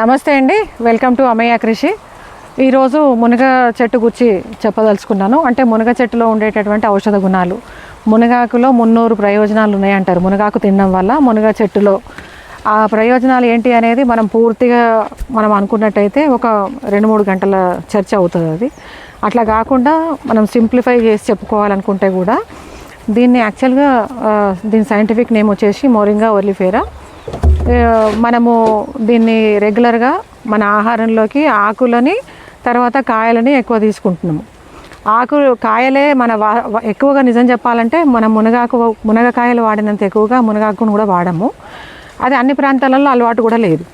నమస్తే అండి. Welcome to అమయ్య కృషి. ఈరోజు మునగ చెట్టు గురించి చెప్పదలుచుకున్నాను. అంటే మునగ చెట్టులో ఉండేటటువంటి ఔషధ గుణాలు. మునగాకులో మున్నూరు ప్రయోజనాలు ఉన్నాయంటారు. మునగాకు తినడం వల్ల మునగ చెట్టులో ఆ ప్రయోజనాలు ఏంటి అనేది మనం పూర్తిగా మనం అనుకున్నట్టయితే ఒక రెండు మూడు గంటల చర్చ అవుతుంది అది. అట్లా కాకుండా మనం సింప్లిఫై చేసి చెప్పుకోవాలనుకుంటే కూడా దీన్ని యాక్చువల్గా దీని సైంటిఫిక్ నేమ్ వచ్చేసి మోరింగా ఒలిఫేరా మనము దీన్ని రెగ్యులర్గా మన ఆహారంలోకి ఆకులని తర్వాత కాయలని ఎక్కువ తీసుకుంటున్నాము. ఆకు కాయలే మన వా ఎక్కువగా నిజం చెప్పాలంటే మనం మునగాకు మునగకాయలు వాడినంత ఎక్కువగా మునగాకును కూడా వాడము. అది అన్ని ప్రాంతాలలో అలవాటు కూడా లేదు.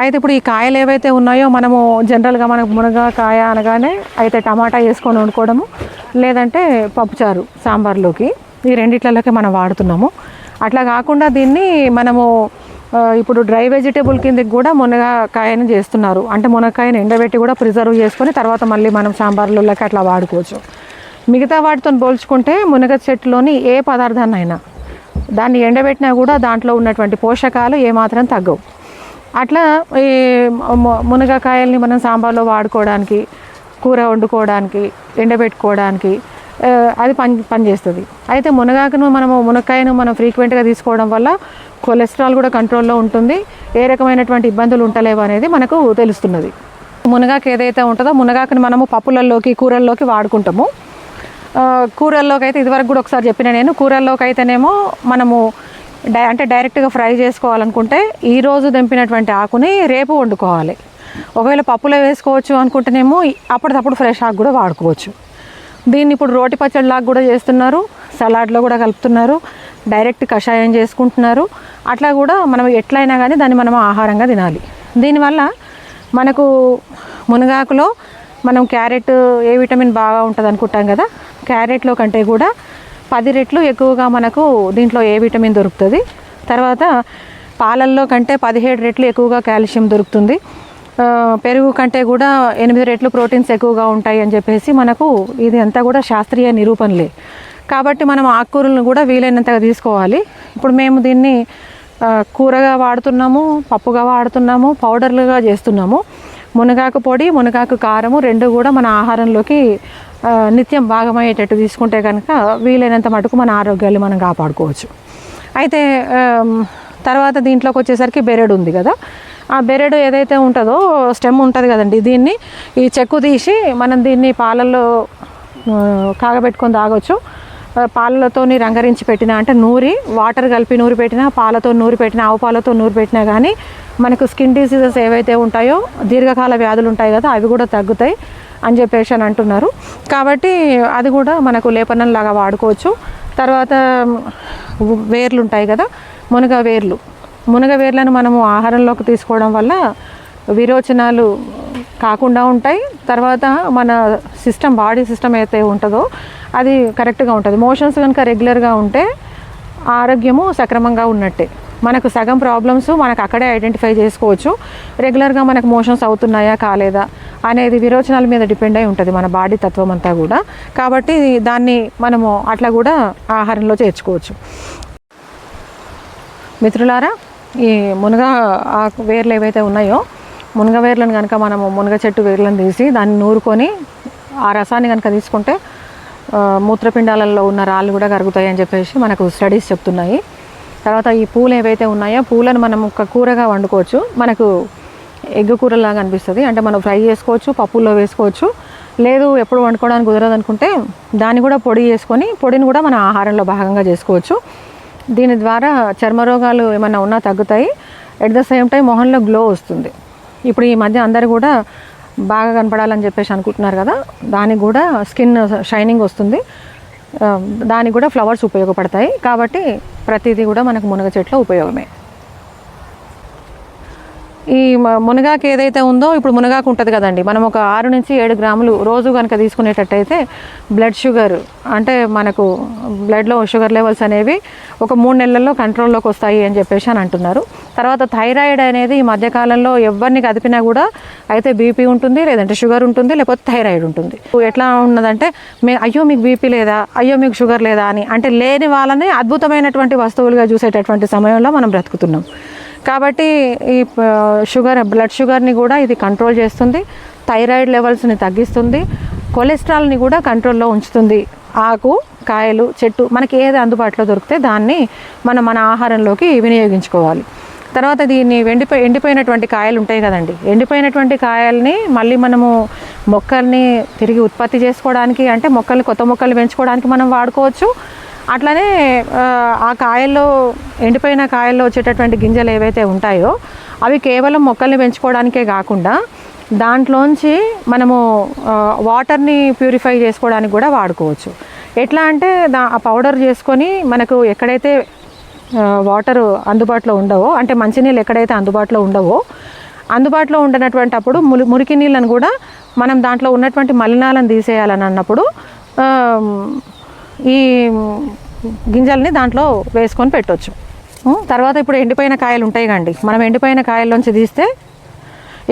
అయితే ఇప్పుడు ఈ కాయలు ఏవైతే ఉన్నాయో మనము జనరల్గా మనకు మునగకాయ అనగానే అయితే టమాటా వేసుకొని వండుకోవడము లేదంటే పప్పుచారు సాంబార్లోకి ఈ రెండిట్లలోకి మనం వాడుతున్నాము. అట్లా కాకుండా దీన్ని మనము ఇప్పుడు డ్రై వెజిటేబుల్ కిందకి కూడా మునగకాయని చేస్తున్నారు. అంటే మునగకాయని ఎండబెట్టి కూడా ప్రిజర్వ్ చేసుకొని తర్వాత మళ్ళీ మనం సాంబార్లలోకి అట్లా వాడుకోవచ్చు. మిగతా వాటితో పోల్చుకుంటే మునగ చెట్టులోని ఏ పదార్థాన్ని అయినా దాన్ని ఎండబెట్టినా కూడా దాంట్లో ఉన్నటువంటి పోషకాలు ఏమాత్రం తగ్గవు. అట్లా ఈ మునగకాయల్ని మనం సాంబార్లో వాడుకోవడానికి కూర వండుకోవడానికి ఎండబెట్టుకోవడానికి అది పని పనిచేస్తుంది అయితే మునగాకును మనము మునక్కాయను మనం ఫ్రీక్వెంట్గా తీసుకోవడం వల్ల కొలెస్ట్రాల్ కూడా కంట్రోల్లో ఉంటుంది. ఏ రకమైనటువంటి ఇబ్బందులు ఉంటలేవు అనేది మనకు తెలుస్తున్నది. మునగాకు ఏదైతే ఉంటుందో మునగాకుని మనము పప్పులలోకి కూరల్లోకి వాడుకుంటాము. కూరల్లోకి అయితే ఇదివరకు కూడా ఒకసారి చెప్పిన నేను కూరల్లోకి అయితేనేమో మనము డై అంటే డైరెక్ట్గా ఫ్రై చేసుకోవాలనుకుంటే ఈ రోజు ఆకుని రేపు వండుకోవాలి. ఒకవేళ పప్పులో వేసుకోవచ్చు అనుకుంటేనేమో అప్పటికప్పుడు ఫ్రెష్ ఆకు కూడా వాడుకోవచ్చు. దీన్ని ఇప్పుడు రోటి పచ్చడిలాగా కూడా చేస్తున్నారు. సలాడ్లో కూడా కలుపుతున్నారు. డైరెక్ట్ కషాయం చేసుకుంటున్నారు. అట్లా కూడా మనం ఎట్లయినా కానీ దాన్ని మనం ఆహారంగా తినాలి. దీనివల్ల మనకు మునగాకులో మనం క్యారెట్ ఏ విటమిన్ బాగా ఉంటుంది అనుకుంటాం కదా క్యారెట్లో కంటే కూడా పది రెట్లు ఎక్కువగా మనకు దీంట్లో ఏ విటమిన్ దొరుకుతుంది. తర్వాత పాలల్లో కంటే పదిహేడు రెట్లు ఎక్కువగా కాల్షియం దొరుకుతుంది. పెరుగు కంటే కూడా ఎనిమిది రెట్లు ప్రోటీన్స్ ఎక్కువగా ఉంటాయి అని చెప్పేసి మనకు ఇది అంతా కూడా శాస్త్రీయ నిరూపణలే. కాబట్టి మనం ఆకుకూరలను కూడా వీలైనంతగా తీసుకోవాలి. ఇప్పుడు మేము దీన్ని కూరగా వాడుతున్నాము పప్పుగా వాడుతున్నాము పౌడర్లుగా చేస్తున్నాము. మునగాకు పొడి మునగాకు కారము రెండు కూడా మన ఆహారంలోకి నిత్యం భాగమయ్యేటట్టు తీసుకుంటే కనుక వీలైనంత మటుకు మన ఆరోగ్యాలు మనం కాపాడుకోవచ్చు. అయితే తర్వాత దీంట్లోకి వచ్చేసరికి బెరడు ఉంది కదా. ఆ బెరెడు ఏదైతే ఉంటుందో స్టెమ్ ఉంటుంది కదండి దీన్ని ఈ చెక్కు తీసి మనం దీన్ని పాలల్లో కాగబెట్టుకొని తాగొచ్చు. పాలతో రంగరించి పెట్టినా అంటే నూరి వాటర్ కలిపి నూరి పెట్టినా పాలతో నూరి పెట్టినా ఆవు పాలతో నూరి పెట్టినా కానీ మనకు స్కిన్ డిసీజెస్ ఏవైతే ఉంటాయో దీర్ఘకాల వ్యాధులు ఉంటాయి కదా అవి కూడా తగ్గుతాయి అని చెప్పేసి అని అంటున్నారు. కాబట్టి అది కూడా మనకు లేపనంలాగా వాడుకోవచ్చు. తర్వాత వేర్లు ఉంటాయి కదా మునగ వేర్లు. మునగ వేర్లను మనము ఆహారంలోకి తీసుకోవడం వల్ల విరోచనాలు కాకుండా ఉంటాయి. తర్వాత మన సిస్టమ్ బాడీ సిస్టమ్ అయితే ఉంటుందో అది కరెక్ట్గా ఉంటుంది. మోషన్స్ కనుక రెగ్యులర్గా ఉంటే ఆరోగ్యము సక్రమంగా ఉన్నట్టే. మనకు సగం ప్రాబ్లమ్స్ మనకు అక్కడే ఐడెంటిఫై చేసుకోవచ్చు. రెగ్యులర్గా మనకు మోషన్స్ అవుతున్నాయా కాలేదా అనేది విరోచనాల మీద డిపెండ్ అయి ఉంటుంది మన బాడీ తత్వం అంతా కూడా. కాబట్టి దాన్ని మనము అట్లా కూడా ఆహారంలో చేర్చుకోవచ్చు. మిత్రులారా ఈ మునగ ఆకు వేర్లు ఏవైతే ఉన్నాయో మునగ వేర్లను కనుక మనము మునగ చెట్టు వేర్లను తీసి దాన్ని నూరుకొని ఆ రసాన్ని కనుక తీసుకుంటే మూత్రపిండాలలో ఉన్న రాళ్ళు కూడా కరుగుతాయి అని చెప్పేసి మనకు స్టడీస్ చెప్తున్నాయి. తర్వాత ఈ పూలు ఏవైతే ఉన్నాయో పూలను మనం ఒక కూరగా వండుకోవచ్చు. మనకు ఎగ్ కూరలాగా అనిపిస్తుంది. అంటే మనం ఫ్రై చేసుకోవచ్చు పప్పుల్లో వేసుకోవచ్చు. లేదు ఎప్పుడు వండుకోవడానికి కుదరదు అనుకుంటే దాన్ని కూడా పొడి చేసుకొని పొడిని కూడా మన ఆహారంలో భాగంగా చేసుకోవచ్చు. దీని ద్వారా చర్మ రోగాలు ఏమైనా ఉన్నా తగ్గుతాయి. ఎట్ ద సేమ్ టైం మొహంలో గ్లో వస్తుంది. ఇప్పుడు ఈ మధ్య అందరు కూడా బాగా కనపడాలని చెప్పేసి అనుకుంటున్నారు కదా. దానికి కూడా స్కిన్ షైనింగ్ వస్తుంది. దానికి కూడా ఫ్లవర్స్ ఉపయోగపడతాయి. కాబట్టి ప్రతిదీ కూడా మనకు మునగ చెట్లు ఉపయోగమే. ఈ మ- మునగాకు ఏదైతే ఉందో ఇప్పుడు మునగాకు ఉంటుంది కదండి. మనం ఒక ఆరు నుంచి ఏడు గ్రాములు రోజు కనుక తీసుకునేటట్టయితే బ్లడ్ షుగర్ అంటే మనకు బ్లడ్లో షుగర్ లెవెల్స్ అనేవి ఒక మూడు నెలల్లో కంట్రోల్లోకి వస్తాయి అని చెప్పేసి అని అంటున్నారు. తర్వాత థైరాయిడ్ అనేది ఈ మధ్యకాలంలో ఎవరిని కదిపినా కూడా అయితే బీపీ ఉంటుంది లేదంటే షుగర్ ఉంటుంది లేకపోతే థైరాయిడ్ ఉంటుంది. ఎట్లా ఉన్నదంటే మే అయ్యో మీకు బీపీ లేదా అయ్యో మీకు షుగర్ లేదా అని అంటే లేని వాళ్ళని అద్భుతమైనటువంటి వస్తువులుగా చూసేటటువంటి సమయంలో మనం బ్రతుకుతున్నాం. కాబట్టి ఈ షుగర్ బ్లడ్ షుగర్ని కూడా ఇది కంట్రోల్ చేస్తుంది. థైరాయిడ్ లెవెల్స్ని తగ్గిస్తుంది. కొలెస్ట్రాల్ని కూడా కంట్రోల్లో ఉంచుతుంది. ఆకు కాయలు చెట్టు మనకి ఏది అందుబాటులో దొరికితే దాన్ని మనం మన ఆహారంలోకి వినియోగించుకోవాలి. తర్వాత దీన్ని ఎండిపోయి ఎండిపోయినటువంటి కాయలు ఉంటాయి కదండి. ఎండిపోయినటువంటి కాయల్ని మళ్ళీ మనము మొక్కల్ని తిరిగి ఉత్పత్తి చేసుకోవడానికి అంటే మొక్కల్ని కొత్త మొక్కలు పెంచుకోవడానికి మనం వాడుకోవచ్చు. అట్లనే ఆ, కాయల్లో ఎండిపోయిన కాయల్లో వచ్చేటటువంటి గింజలు ఏవైతే ఉంటాయో అవి కేవలం మొక్కల్ని పెంచుకోవడానికే కాకుండా దాంట్లోంచి మనము వాటర్ని ప్యూరిఫై చేసుకోవడానికి కూడా వాడుకోవచ్చు. ఎట్లా అంటే దా ఆ పౌడర్ చేసుకొని మనకు ఎక్కడైతే వాటర్ అందుబాటులో ఉండవో అంటే మంచినీళ్ళు ఎక్కడైతే అందుబాటులో ఉండవో అందుబాటులో ఉండనటువంటి అప్పుడు మురికి నీళ్ళను కూడా మనం దాంట్లో ఉన్నటువంటి మలినాలను తీసేయాలని అన్నప్పుడు ఈ గింజల్ని దాంట్లో వేసుకొని పెట్టవచ్చు తర్వాత ఇప్పుడు ఎండిపోయిన కాయలు ఉంటాయి కండి. మనం ఎండిపోయిన కాయల్లోంచి తీస్తే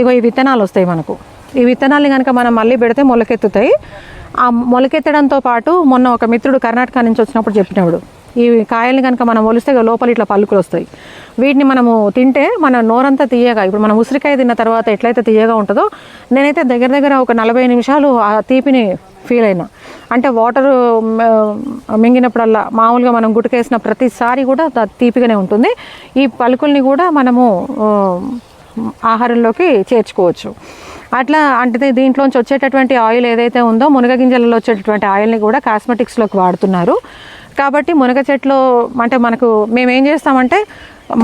ఇగో ఈ విత్తనాలు వస్తాయి మనకు. ఈ విత్తనాల్ని కనుక మనం మళ్ళీ పెడితే మొలకెత్తుతాయి. ఆ మొలకెత్తడంతో పాటు మొన్న ఒక మిత్రుడు కర్ణాటక నుంచి వచ్చినప్పుడు చెప్పినప్పుడు ఈ కాయల్ని కనుక మనం ఒలిస్తే లోపల ఇట్లా పలుకులు వస్తాయి. వీటిని మనము తింటే మన నోరంతా తీయగా ఇప్పుడు మనం ఉసిరికాయ తిన్న తర్వాత ఎట్లయితే తీయగా ఉంటుందో నేనైతే దగ్గర దగ్గర ఒక నలభై నిమిషాలు ఆ తీపిని ఫీల్ అయినా. అంటే వాటర్ మింగినప్పుడల్లా మామూలుగా మనం గుటకేసిన ప్రతిసారి కూడా తీపిగానే ఉంటుంది. ఈ పలుకుల్ని కూడా మనము ఆహారంలోకి చేర్చుకోవచ్చు. అట్లా అంటే దీంట్లోంచి వచ్చేటటువంటి ఆయిల్ ఏదైతే ఉందో మునగ గింజలలో వచ్చేటటువంటి ఆయిల్ని కూడా కాస్మెటిక్స్లోకి వాడుతున్నారు. కాబట్టి మునగ చెట్లు అంటే మనకు మేము ఏం చేస్తామంటే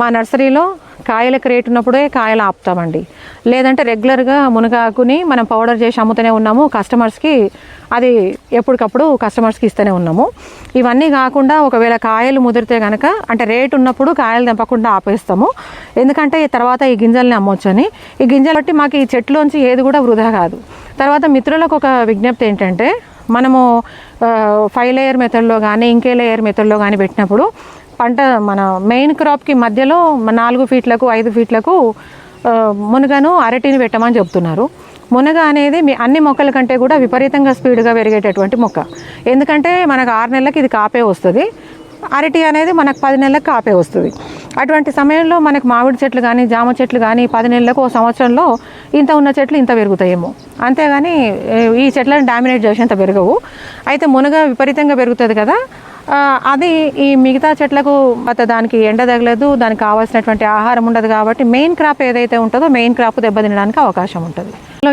మా నర్సరీలో కాయలకు రేటు ఉన్నప్పుడే కాయలు ఆపుతామండి. లేదంటే రెగ్యులర్గా మునగాకుని మనం పౌడర్ చేసి అమ్ముతూనే ఉన్నాము. కస్టమర్స్కి అది ఎప్పటికప్పుడు కస్టమర్స్కి ఇస్తూనే ఉన్నాము. ఇవన్నీ కాకుండా ఒకవేళ కాయలు ముదిరితే కనుక అంటే రేట్ ఉన్నప్పుడు కాయలు తెంపకుండా ఆపేస్తాము. ఎందుకంటే ఈ తర్వాత ఈ గింజల్ని అమ్మొచ్చని. ఈ గింజలు బట్టి మాకు ఈ చెట్లోంచి ఏది కూడా వృధా కాదు. తర్వాత మిత్రులకు ఒక విజ్ఞప్తి ఏంటంటే మనము ఫైవ్ లేయర్ మెథడ్లో కానీ ఇంకే లేయర్ మెథడ్లో కానీ పెట్టినప్పుడు పంట మన మెయిన్ క్రాప్కి మధ్యలో నాలుగు ఫీట్లకు ఐదు ఫీట్లకు మునగను అరటిని పెట్టమని చెప్తున్నారు. మునగ అనేది మీ అన్ని మొక్కల కంటే కూడా విపరీతంగా స్పీడ్గా పెరిగేటటువంటి మొక్క. ఎందుకంటే మనకు ఆరు నెలలకు ఇది కాపే వస్తుంది. అరటి అనేది మనకు పది నెలలకు కాపే వస్తుంది. అటువంటి సమయంలో మనకు మామిడి చెట్లు కానీ జామ చెట్లు కానీ పది నెలలకు ఓ సంవత్సరంలో ఇంత ఉన్న చెట్లు ఇంత పెరుగుతాయేమో. అంతేగాని ఈ చెట్లను డామినేట్ చేసేంత పెరగవు. అయితే మునగ విపరీతంగా పెరుగుతుంది కదా అది ఈ మిగతా చెట్లకు అత దానికి ఎండ తగలేదు దానికి కావాల్సినటువంటి ఆహారం ఉండదు కాబట్టి మెయిన్ క్రాప్ ఏదైతే ఉంటుందో మెయిన్ క్రాప్ దెబ్బతినడానికి అవకాశం ఉంటుంది.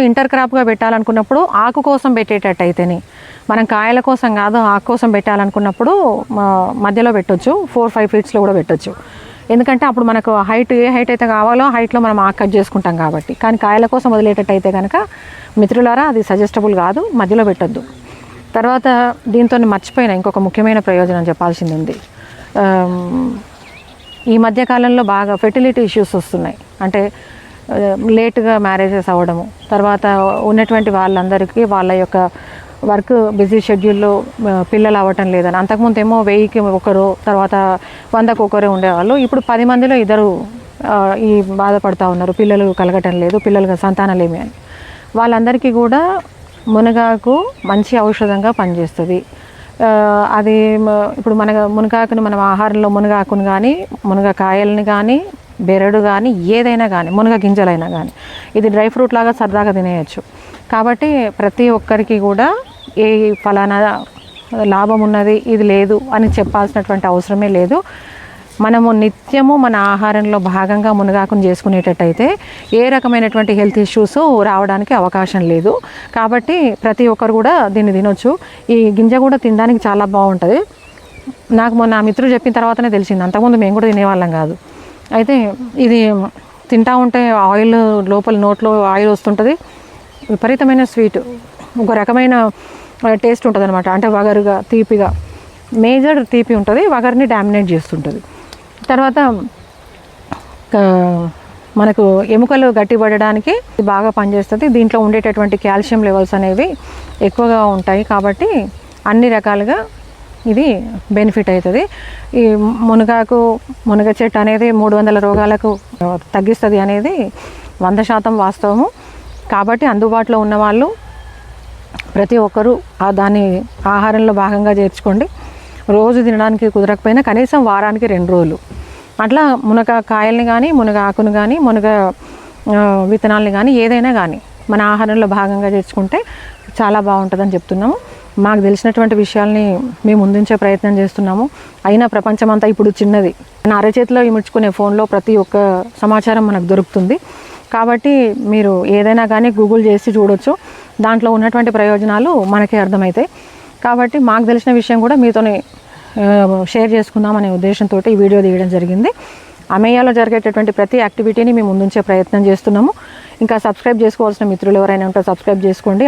ఇంటర్ క్రాప్గా పెట్టాలనుకున్నప్పుడు ఆకు కోసం పెట్టేటట్టు అయితేనే మనం కాయల కోసం కాదు ఆకు కోసం పెట్టాలనుకున్నప్పుడు మధ్యలో పెట్టొచ్చు ఫోర్ ఫైవ్ ఫీట్స్లో కూడా పెట్టొచ్చు. ఎందుకంటే అప్పుడు మనకు హైట్ ఏ హైట్ అయితే కావాలో హైట్లో మనం ఆకు కట్ చేసుకుంటాం కాబట్టి. కానీ కాయల కోసం వదిలేటట్టు అయితే కనుక మిత్రులారా అది సజెస్టబుల్ కాదు మధ్యలో పెట్టొద్దు. తర్వాత దీంతో మర్చిపోయిన ఇంకొక ముఖ్యమైన ప్రయోజనం చెప్పాల్సింది. ఉంది ఈ మధ్యకాలంలో బాగా ఫెర్టిలిటీ ఇష్యూస్ వస్తున్నాయి. అంటే లేటుగా మ్యారేజెస్ అవ్వడము తర్వాత ఉన్నటువంటి వాళ్ళందరికీ వాళ్ళ యొక్క వర్క్ బిజీ షెడ్యూల్లో పిల్లలు అవ్వటం లేదని. అంతకుముందు ఏమో వెయ్యికి ఒకరు తర్వాత వందకు ఒకరే ఉండేవాళ్ళు. ఇప్పుడు పది మందిలో ఇద్దరు ఈ బాధపడుతూ ఉన్నారు. పిల్లలు కలగటం లేదు పిల్లలు సంతానలేమి అని. వాళ్ళందరికీ కూడా మునగాకు మంచి ఔషధంగా పనిచేస్తుంది. అది ఇప్పుడు మన మునగాకుని మనం ఆహారంలో మునగాకుని కానీ మునగ కాయల్ని కానీ బెరడు కానీ ఏదైనా కానీ మునగ గింజలైనా కానీ ఇది డ్రై ఫ్రూట్ లాగా సరదాగా తినేయచ్చు. కాబట్టి ప్రతి ఒక్కరికి కూడా ఏ ఫలానా లాభం ఉన్నది ఇది లేదు అని చెప్పాల్సినటువంటి అవసరమే లేదు. మనము నిత్యము మన ఆహారంలో భాగంగా మునగాకుని చేసుకునేటట్టయితే ఏ రకమైనటువంటి హెల్త్ ఇష్యూస్ రావడానికి అవకాశం లేదు. కాబట్టి ప్రతి ఒక్కరు కూడా దీన్ని తినొచ్చు. ఈ గింజ కూడా తినడానికి చాలా బాగుంటుంది. నాకు మొన్న మిత్రుడు చెప్పిన తర్వాతనే తెలిసింది. అంతకుముందు మేము కూడా తినేవాళ్ళం కాదు. అయితే ఇది తింటా ఉంటే ఆయిల్ లోపల నోట్లో ఆయిల్ వస్తుంటుంది. విపరీతమైన స్వీట్. ఒక రకమైన టేస్ట్ ఉంటుంది అనమాట అంటే వగరుగా తీపిగా. మేజర్ తీపి ఉంటుంది వగర్ని డామినేట్ చేస్తుంటుంది. తర్వాత మనకు ఎముకలు గట్టిపడడానికి బాగా పనిచేస్తుంది. దీంట్లో ఉండేటటువంటి కాల్షియం లెవెల్స్ అనేవి ఎక్కువగా ఉంటాయి కాబట్టి అన్ని రకాలుగా ఇది బెనిఫిట్ అవుతుంది ఈ మునగాకు మునగ చెట్టు అనేది మూడు వందల రోగాలకు తగ్గిస్తుంది అనేది వంద శాతం వాస్తవము. కాబట్టి అందుబాటులో ఉన్న వాళ్ళు ప్రతి ఒక్కరూ ఆ దాన్ని ఆహారంలో భాగంగా చేర్చుకోండి. రోజు తినడానికి కుదరకపోయినా కనీసం వారానికి రెండు రోజులు. అట్లా మునగ కాయల్ని కానీ మునగ ఆకును కానీ మునగ విత్తనాలని కానీ ఏదైనా కానీ మన ఆహారంలో భాగంగా చేర్చుకుంటే చాలా బాగుంటుందని చెప్తున్నాము. మాకు తెలిసినటువంటి విషయాల్ని మేము ముందుంచే ప్రయత్నం చేస్తున్నాము. అయినా ప్రపంచం అంతా ఇప్పుడు చిన్నది. నా అరచేతిలో ఇముడ్చుకునే ఫోన్లో ప్రతి ఒక్క సమాచారం మనకు దొరుకుతుంది. కాబట్టి మీరు ఏదైనా కానీ గూగుల్ చేసి చూడొచ్చు. దాంట్లో ఉన్నటువంటి ప్రయోజనాలు మనకే అర్థమవుతాయి కాబట్టి మాకు తెలిసిన విషయం కూడా మీతోనే షేర్ చేసుకుందాం అనే ఉద్దేశంతో ఈ వీడియో తీయడం జరిగింది. అమేయాలో జరిగేటటువంటి ప్రతి యాక్టివిటీని మేము ముందుంచే ప్రయత్నం చేస్తున్నాము. ఇంకా సబ్స్క్రైబ్ చేసుకోవాల్సిన మిత్రులు ఎవరైనా ఉంటే సబ్స్క్రైబ్ చేసుకోండి.